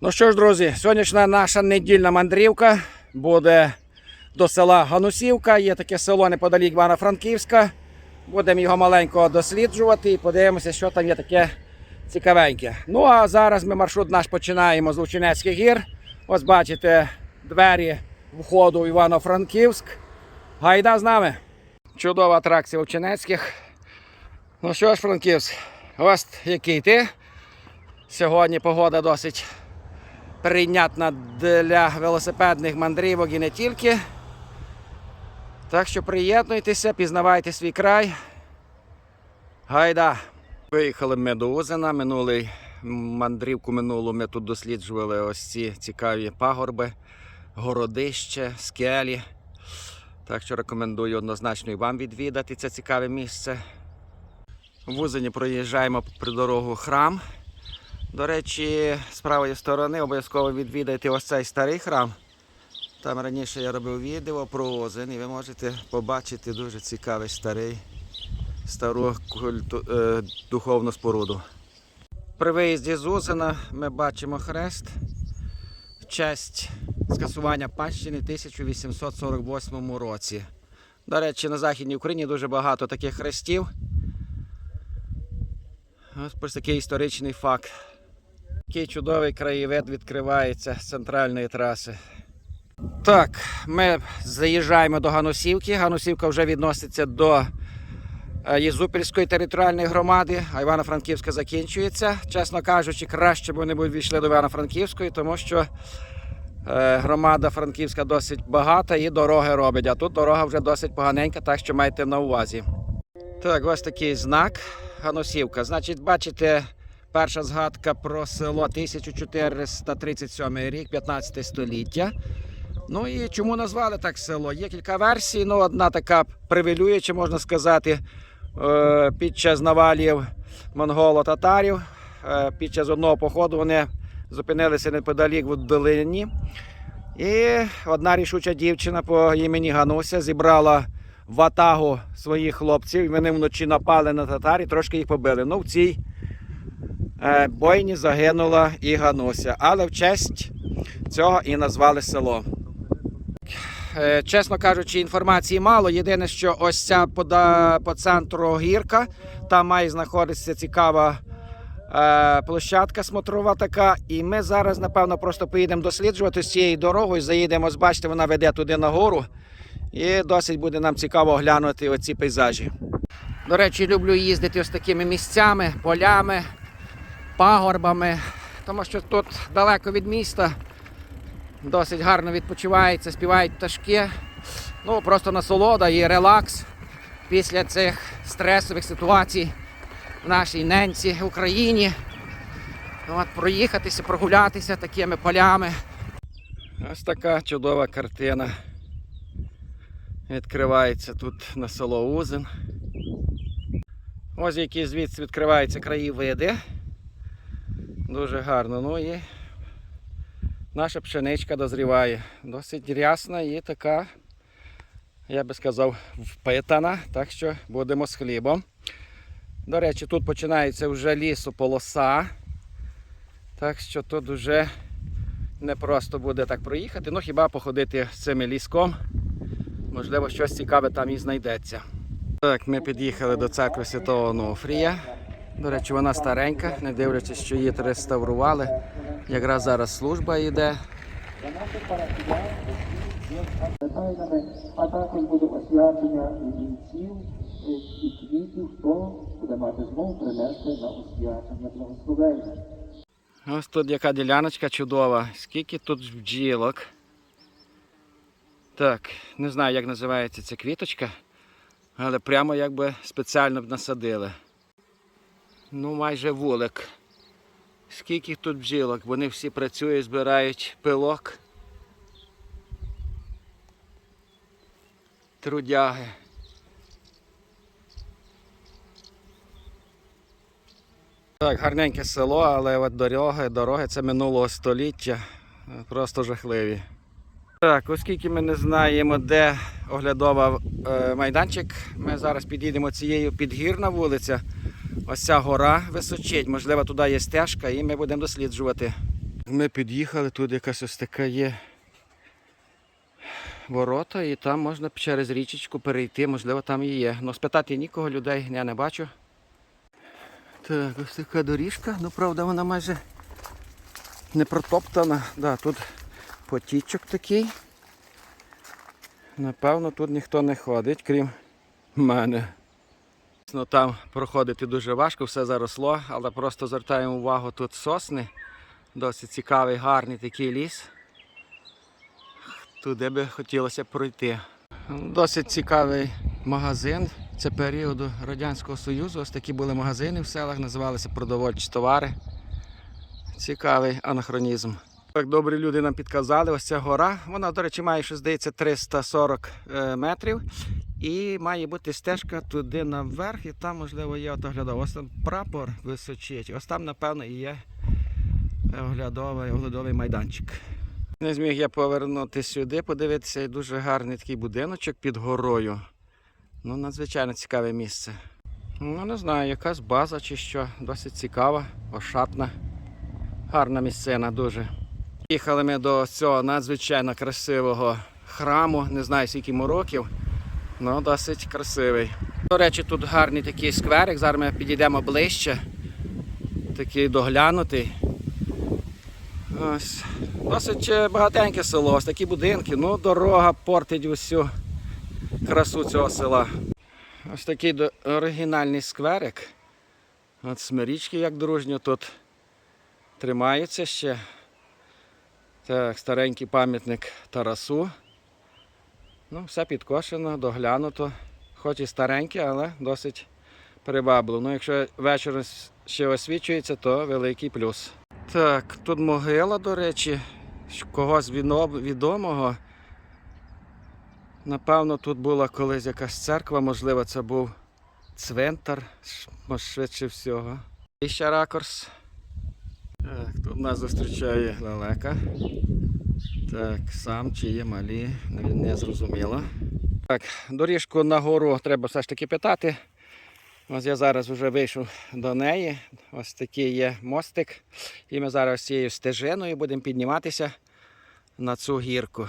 Ну що ж, друзі, сьогоднішня наша недільна мандрівка буде до села Ганусівка. Є таке село неподалік Івано-Франківська. Будемо його маленько досліджувати і подивимося, що там є таке цікавеньке. Ну а зараз ми маршрут наш починаємо з Лучинецьких гір. Ось бачите двері входу в Івано-Франківськ. Гайда з нами. Чудова атракція Лучинецьких. Ну що ж, Франківськ, ось який ти. Сьогодні погода досить прийнятна для велосипедних мандрівок і не тільки. Так що приєднуйтеся, пізнавайте свій край. Гайда! Виїхали ми до Узина. Минулий мандрівку минулу ми тут досліджували ось ці цікаві пагорби, городище, скелі. Так що рекомендую однозначно і вам відвідати це цікаве місце. В Узині проїжджаємо при дорогу храм. До речі, з правої сторони обов'язково відвідайте ось цей старий храм. Там раніше я робив відео про Озин, і ви можете побачити дуже цікавий старий стару культу, е, духовну споруду. При виїзді з Озина ми бачимо хрест в честь скасування панщини в 1848 році. До речі, на Західній Україні дуже багато таких хрестів. Ось такий історичний факт. Який чудовий краєвид відкривається з центральної траси. Так, ми заїжджаємо до Ганусівки. Ганусівка вже відноситься до е, Єзупільської територіальної громади, а Івано-Франківська закінчується. Чесно кажучи, краще б вони війшли до Івано-Франківської, тому що е, громада Франківська досить багата і дороги робить. А тут дорога вже досить поганенька, так що майте на увазі. Так, ось такий знак Ганусівка. Значить, бачите, перша згадка про село 1437 рік, 15 століття. Ну і чому назвали так село? Є кілька версій. Ну, одна така привилююча, можна сказати, е, під час навалів монголо-татарів. е, Під час одного походу вони зупинилися неподалік в долині. І одна рішуча дівчина по імені Гануся зібрала ватагу своїх хлопців. Вони вночі напали на татар і трошки їх побили. Ну, в цій бойні загинула і Гануся. Але в честь цього і назвали село. Е, Чесно кажучи, інформації мало. Єдине, що ось ця пода- по центру гірка, там має знаходитися цікава е, площадка смотрова така. І ми зараз, напевно, просто поїдемо досліджувати з цією дорогою. Заїдемо, бачите, вона веде туди нагору. І досить буде нам цікаво оглянути оці пейзажі. До речі, люблю їздити ось такими місцями, полями, пагорбами, тому що тут далеко від міста. Досить гарно відпочивається, співають пташки. Ну, просто насолода і релакс після цих стресових ситуацій в нашій ненці Україні. От, проїхатися, прогулятися такими полями. Ось така чудова картина. Відкривається тут на село Узин. Ось які звідси відкриваються краєвиди. Дуже гарно. Ну і наша пшеничка дозріває. Досить рясна і така, я би сказав, впитана. Так що будемо з хлібом. До речі, тут починається вже лісополоса. Так що тут вже не просто буде так проїхати, ну хіба походити з цим ліском. Можливо, щось цікаве там і знайдеться. Так, ми під'їхали до церкви Святого Онуфрія. До речі, вона старенька, не дивлячись, що її реставрували. Якраз зараз служба йде. а також буде освячення вінців і квітів, хто буде мати змогу принести на освячення благословення. Ось тут яка діляночка чудова. Скільки тут бджілок. Так, не знаю, як називається ця квіточка, але прямо якби спеціально б насадили. Ну, майже вулик. Скільки тут бджілок? Вони всі працюють, збирають пилок. Трудяги. Так, гарненьке село, але от дороги, дороги це минулого століття. Просто жахливі. Так, оскільки ми не знаємо, де оглядова е, майданчик, ми зараз підійдемо цією підгірна вулиця. Ось ця гора височить, можливо, туди є стежка, і ми будемо досліджувати. Ми під'їхали, тут якась ось така є ворота, і там можна через річечку перейти, можливо, там і є. Ну, спитати нікого, людей я не бачу. Так, ось така доріжка, ну правда вона майже не протоптана. Да, тут потічок такий. Напевно, тут ніхто не ходить, крім мене. Ну, там проходити дуже важко, все заросло, але просто звертаємо увагу тут сосни. Досить цікавий, гарний такий ліс. Туди би хотілося пройти. Досить цікавий магазин. Це періоду Радянського Союзу. Ось такі були магазини в селах, називалися продовольчі товари. Цікавий анахронізм. Так добрі люди нам підказали, ось ця гора. Вона, до речі, має, що здається, 340 е, метрів. І має бути стежка туди наверх, і там, можливо, є оглядова. Ось там прапор височить. Ось там, напевно, і є оглядовий, оглядовий майданчик. Не зміг я повернути сюди, подивитися, дуже гарний такий будиночок під горою. Ну, надзвичайно цікаве місце. Ну, не знаю, якась база чи що. Досить цікава, ошатна. Гарна місцина дуже. Їхали ми до цього надзвичайно красивого храму, не знаю скільки йому років, але досить красивий. До речі, тут гарний такий скверик. Зараз ми підійдемо ближче. Такий доглянутий. Ось. Досить е, багатеньке село, ось такі будинки. Ну, дорога портить усю красу цього села. Ось такий оригінальний скверик. От смирічки як дружньо тут тримаються ще. Так, старенький пам'ятник Тарасу. Ну, все підкошено, доглянуто. Хоч і стареньке, але досить привабливо. Ну, якщо вечором ще освічується, то великий плюс. Так, тут могила, до речі, когось відомого. Напевно, тут була колись якась церква, можливо, це був цвинтар, швидше всього. І ще ракурс. Так, тут нас зустрічає лелека. Так, сам чи є малі, не, зрозуміло. Так, доріжку на гору треба все ж таки питати. Ось я зараз вже вийшов до неї. Ось такий є мостик. І ми зараз цією стежиною будемо підніматися на цю гірку.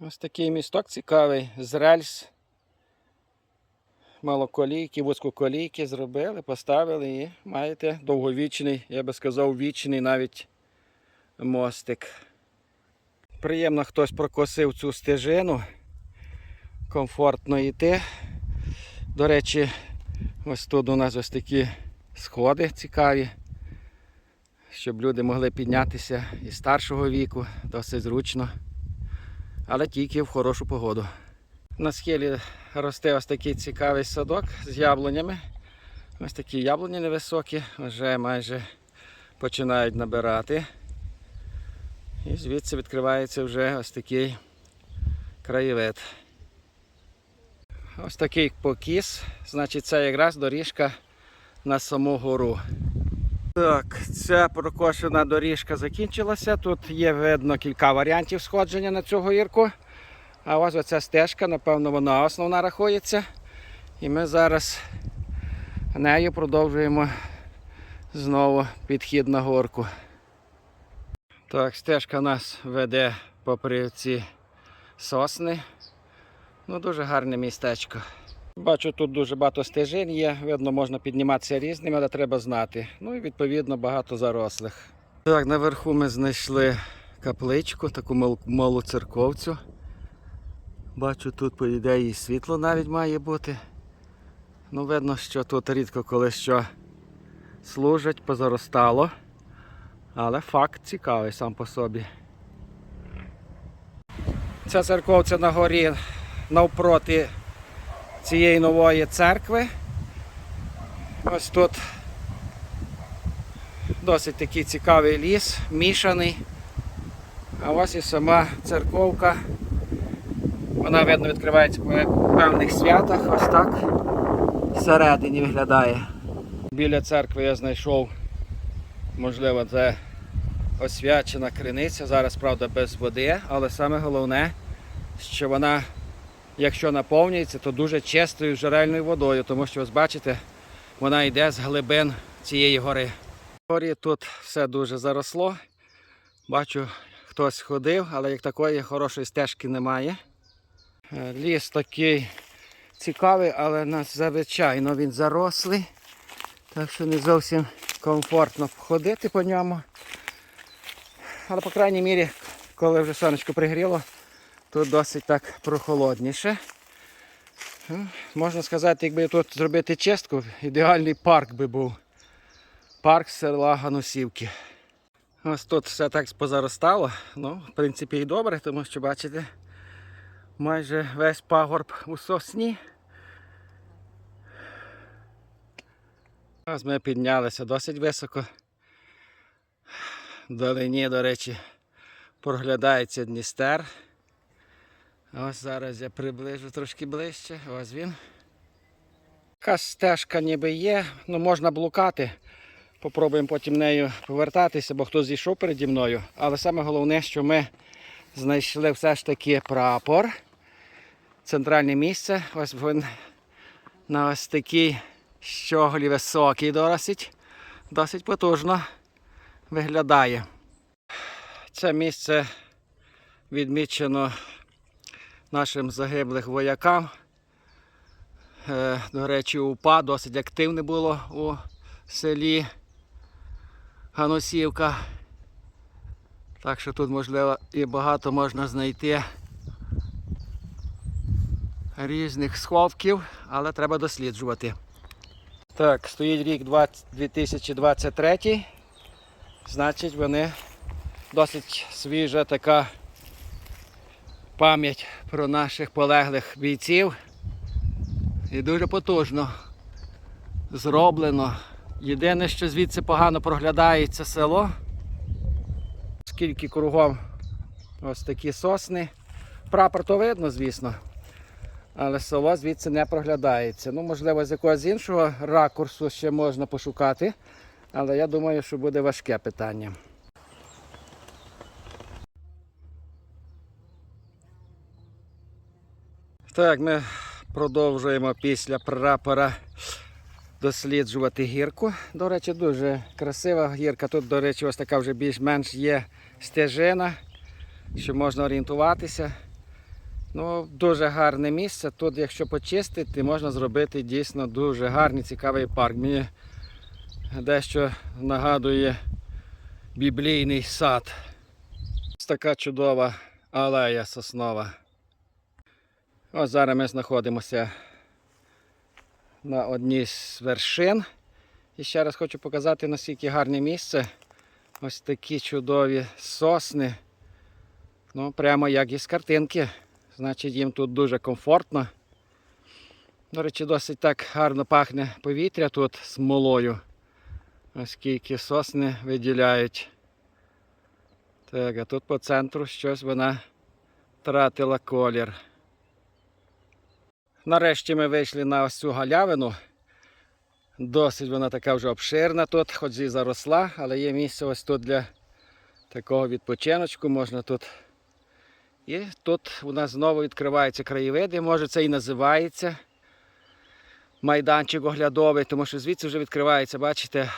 Ось такий місток цікавий з рельс. Малоколійки, вузькоколійки зробили, поставили і маєте довговічний, я би сказав, вічний навіть мостик. Приємно хтось прокосив цю стежину. Комфортно йти. До речі, ось тут у нас ось такі сходи цікаві, щоб люди могли піднятися і старшого віку, досить зручно, але тільки в хорошу погоду. На схилі росте ось такий цікавий садок з яблунями. Ось такі яблуні невисокі, вже майже починають набирати. І звідси відкривається вже ось такий краєвид. Ось такий покіс, значить це якраз доріжка на саму гору. Так, ця прокошена доріжка закінчилася. Тут є видно кілька варіантів сходження на цю гірку. А ось оця стежка, напевно, вона основна рахується. І ми зараз нею продовжуємо знову підхід на горку. Так, стежка нас веде попри ці сосни. Ну, дуже гарне містечко. Бачу, тут дуже багато стежин є, видно, можна підніматися різними, але треба знати. Ну і відповідно багато зарослих. Так, наверху ми знайшли капличку, таку мал- малу церковцю. Бачу, тут, по ідеї, світло навіть має бути. Ну, видно, що тут рідко коли що служать, позаростало. Але факт цікавий сам по собі. Ця церковця на горі навпроти цієї нової церкви. Ось тут досить такий цікавий ліс, мішаний. А ось і сама церковка. Вона видно відкривається по певних святах, ось так всередині виглядає. Біля церкви я знайшов, можливо, це освячена криниця. Зараз, правда, без води, але саме головне, що вона, якщо наповнюється, то дуже чистою джерельною водою, тому що ось бачите, вона йде з глибин цієї гори. Горі тут все дуже заросло. Бачу, хтось ходив, але як такої хорошої стежки немає. Ліс такий цікавий, але надзвичайно він зарослий. Так що не зовсім комфортно ходити по ньому. Але, по крайній мірі, коли вже сонечко пригріло, тут досить так прохолодніше. Ну, Можна сказати, якби тут зробити чистку, ідеальний парк би був. Парк села Ганусівки. Ось тут все так позаростало. Ну, в принципі, і добре, тому що бачите, майже весь пагорб у сосні. Ось ми піднялися досить високо. Вдалині, до речі, проглядається Дністер. Ось зараз я приближу трошки ближче. Ось він. Така стежка ніби є, ну можна блукати. Попробуємо потім нею повертатися, бо хтось зійшов переді мною. Але саме головне, що ми знайшли все ж таки прапор. Центральне місце. Ось він на ось такій щоглі високий досить. Досить потужно виглядає. Це місце відмічено нашим загиблих воякам. Е, До речі, УПА досить активне було у селі Ганусівка. Так що тут, можливо, і багато можна знайти різних сховків, але треба досліджувати. Так, стоїть рік 20 2023. Значить, вони досить свіжа така пам'ять про наших полеглих бійців. І дуже потужно зроблено. Єдине, що звідси погано проглядається село. Скільки кругом ось такі сосни. Прапор то видно, звісно. Але село звідси не проглядається. Ну, можливо, з якогось іншого ракурсу ще можна пошукати. Але я думаю, що буде важке питання. Так, ми продовжуємо після прапора досліджувати гірку. До речі, дуже красива гірка. Тут, до речі, ось така вже більш-менш є стежина, що можна орієнтуватися. Ну, дуже гарне місце. Тут, якщо почистити, можна зробити дійсно дуже гарний, цікавий парк. Мені дещо нагадує біблійний сад. Ось така чудова алея соснова. Ось зараз ми знаходимося на одній з вершин. І ще раз хочу показати, наскільки гарне місце. Ось такі чудові сосни. Ну, прямо як із картинки. Значить, їм тут дуже комфортно. До речі, досить так гарно пахне повітря тут смолою. Оскільки сосни виділяють. Так, а тут по центру щось вона втратила колір. Нарешті ми вийшли на ось цю галявину. Досить вона така вже обширна тут, хоч і заросла, але є місце ось тут для такого відпочиночку. Можна тут. І тут у нас знову відкриваються краєвиди. Може це і називається майданчик оглядовий, тому що звідси вже відкривається, бачите,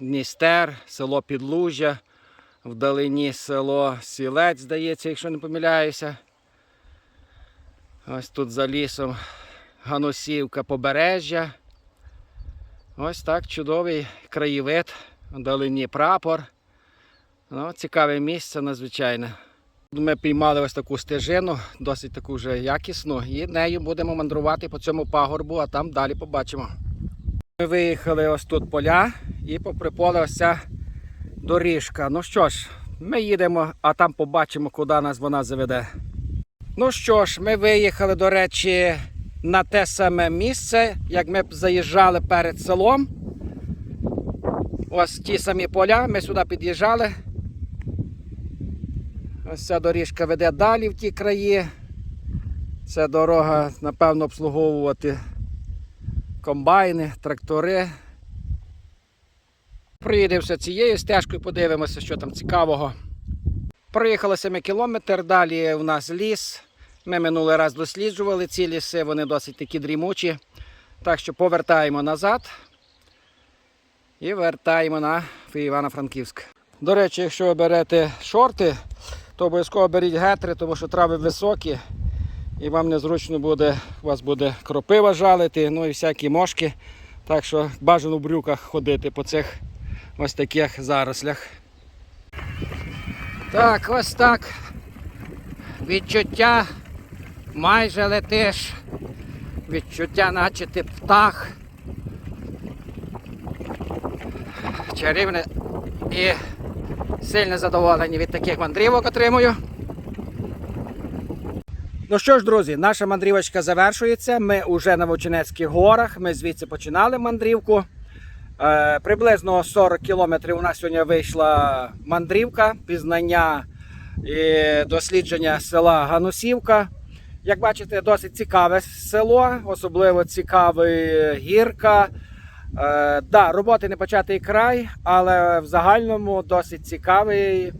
Дністер, село Підлужжя, вдалині село Сілець, здається, якщо не помиляюся. Ось тут за лісом Ганусівка побережжя. Ось так чудовий краєвид, вдалині прапор. Ну, цікаве місце надзвичайно. Ми піймали ось таку стежину, досить таку вже якісну, і нею будемо мандрувати по цьому пагорбу, а там далі побачимо. Ми виїхали ось тут поля і попри поле ось ця доріжка. Ну що ж, ми їдемо, а там побачимо, куди нас вона заведе. Ну що ж, ми виїхали, до речі, на те саме місце, як ми заїжджали перед селом. Ось ті самі поля, ми сюди під'їжджали. Ось ця доріжка веде далі в ті краї. Це дорога, напевно, обслуговувати комбайни, трактори. Приїдемося цією стежкою, подивимося, що там цікавого. Проїхали 7 кілометр, далі у нас ліс. Ми минулий раз досліджували ці ліси, вони досить такі дрімучі. Так що повертаємо назад і вертаємо на Івано-Франківськ. До речі, якщо ви берете шорти, то обов'язково беріть гетри, тому що трави високі і вам незручно буде, у вас буде кропива жалити, ну і всякі мошки. Так що бажано в брюках ходити по цих ось таких зарослях. Так, ось так. Відчуття майже летиш. Відчуття, наче ти птах. Чарівне і сильне задоволення від таких мандрівок отримую. Ну що ж, друзі, наша мандрівочка завершується. Ми вже на Вовчинецьких горах. Ми звідси починали мандрівку. Е, приблизно 40 кілометрів у нас сьогодні вийшла мандрівка, пізнання і дослідження села Ганусівка. Як бачите, досить цікаве село, особливо цікаве гірка. Е, да, роботи не початий край, але в загальному досить цікавий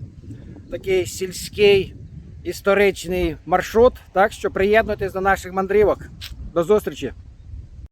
такий сільський історичний маршрут. Так що приєднуйтесь до наших мандрівок. До зустрічі!